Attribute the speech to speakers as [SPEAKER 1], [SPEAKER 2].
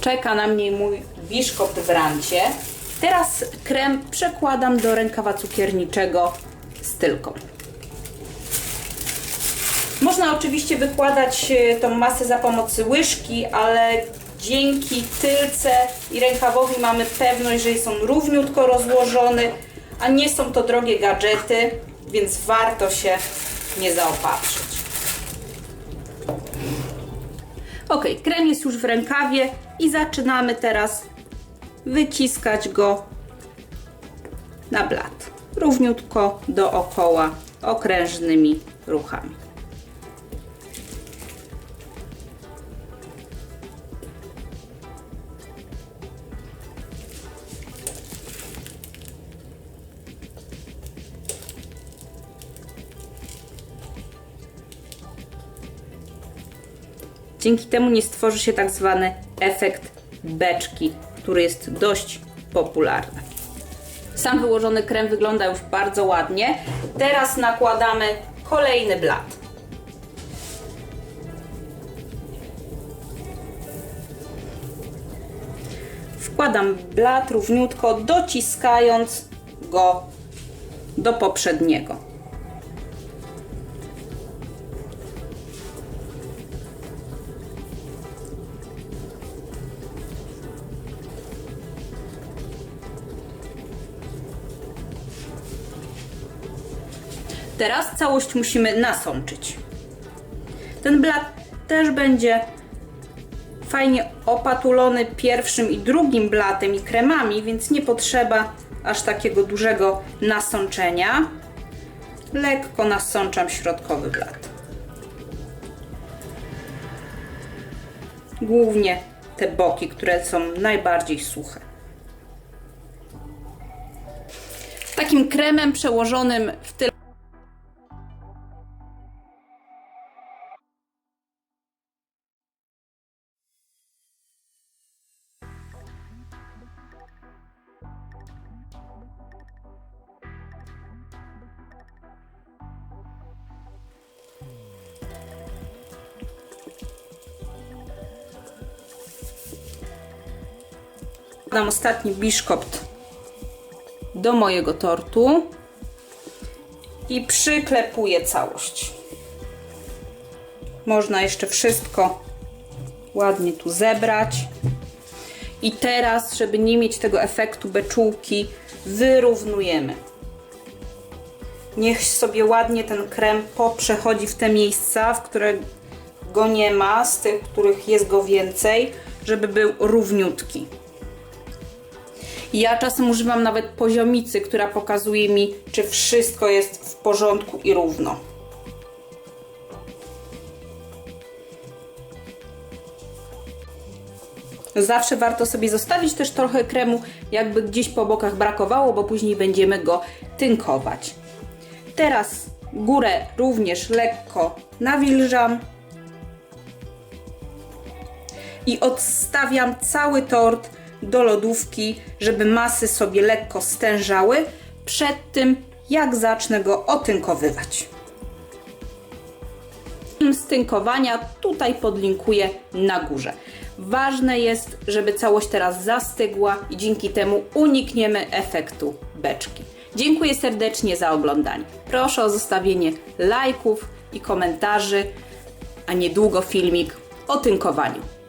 [SPEAKER 1] Czeka na mnie mój biszkopt w rancie. Teraz krem przekładam do rękawa cukierniczego z tylką. Można oczywiście wykładać e, tą masę za pomocą łyżki, ale dzięki tylce i rękawowi mamy pewność, że są równiutko rozłożone, a nie są to drogie gadżety, więc warto się nie zaopatrzyć. Ok, krem jest już w rękawie i zaczynamy teraz wyciskać go na blat. Równiutko dookoła, okrężnymi ruchami. Dzięki temu nie stworzy się tak zwany efekt beczki, który jest dość popularny. Sam wyłożony krem wygląda już bardzo ładnie. Teraz nakładamy kolejny blat. Wkładam blat równiutko, dociskając go do poprzedniego. Teraz całość musimy nasączyć. Ten blat też będzie fajnie opatulony pierwszym i drugim blatem i kremami, więc nie potrzeba aż takiego dużego nasączenia. Lekko nasączam środkowy blat. Głównie te boki, które są najbardziej suche. Takim kremem przełożonym w tyle Dam ostatni biszkopt do mojego tortu i przyklepuję całość. Można jeszcze wszystko ładnie tu zebrać. I teraz, żeby nie mieć tego efektu beczułki, wyrównujemy. Niech sobie ładnie ten krem poprzechodzi w te miejsca, w które go nie ma, z tych, których jest go więcej, żeby był równiutki. Ja czasem używam nawet poziomicy, która pokazuje mi, czy wszystko jest w porządku i równo. Zawsze warto sobie zostawić też trochę kremu, jakby gdzieś po bokach brakowało, bo później będziemy go tynkować. Teraz górę również lekko nawilżam i odstawiam cały tort do lodówki, żeby masy sobie lekko stężały przed tym, jak zacznę go otynkowywać. Stynkowania tutaj podlinkuję na górze. Ważne jest, żeby całość teraz zastygła i dzięki temu unikniemy efektu beczki. Dziękuję serdecznie za oglądanie. Proszę o zostawienie lajków i komentarzy, a niedługo filmik o tynkowaniu.